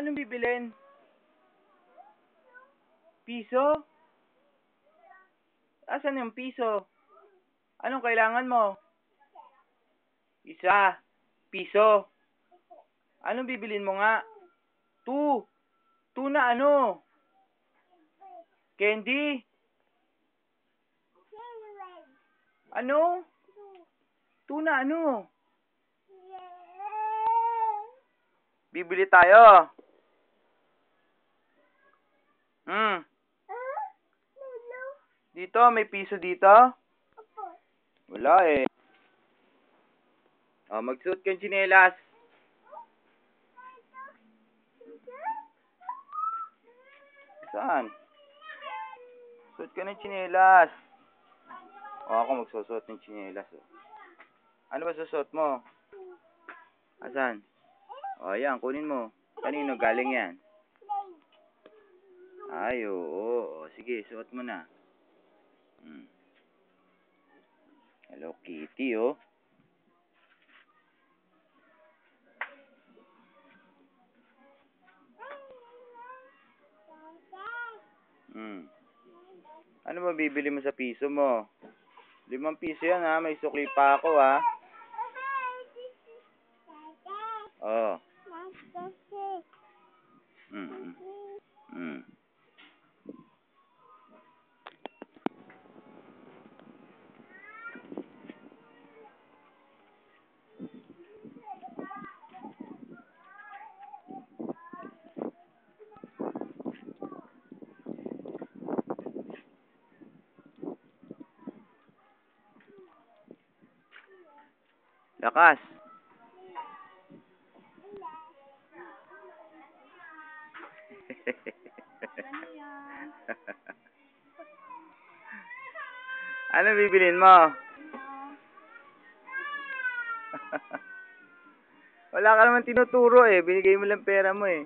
Anong bibilin? Piso? Asan yung piso? Anong kailangan mo? Isa. Piso. Anong bibilin mo nga? Two. Two na ano? Candy? Ano? Two na ano? Bibili tayo. Hmm. Dito, may piso dito? Wala eh. Oh, magsuot kang tsinelas. Saan? Suot ka ng tsinelas. O, ako magsusuot ng tsinelas. Oh. Ano ba susuot mo? Asan? O, ayan, kunin mo. Kanino galing yan? Ay, oo. O, sige, suot mo na. Hmm. Hello Kitty, oh. Hmm. Ano ba bibili mo sa piso mo? Limang piso yan ha, may sukli pa ako ha. Oh. Mm. Lakas. ano bibilin mo? Wala ka naman tinuturo eh. Binigay mo lang pera mo eh.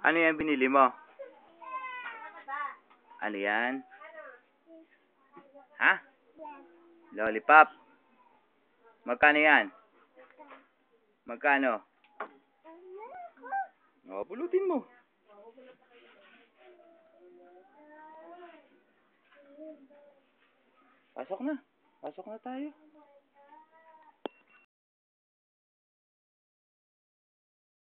Ano yan binili mo? Ano yan? Ha? Lollipop. Magkano yan? Magkano? O, pulutin mo. Pasok na. Pasok na tayo.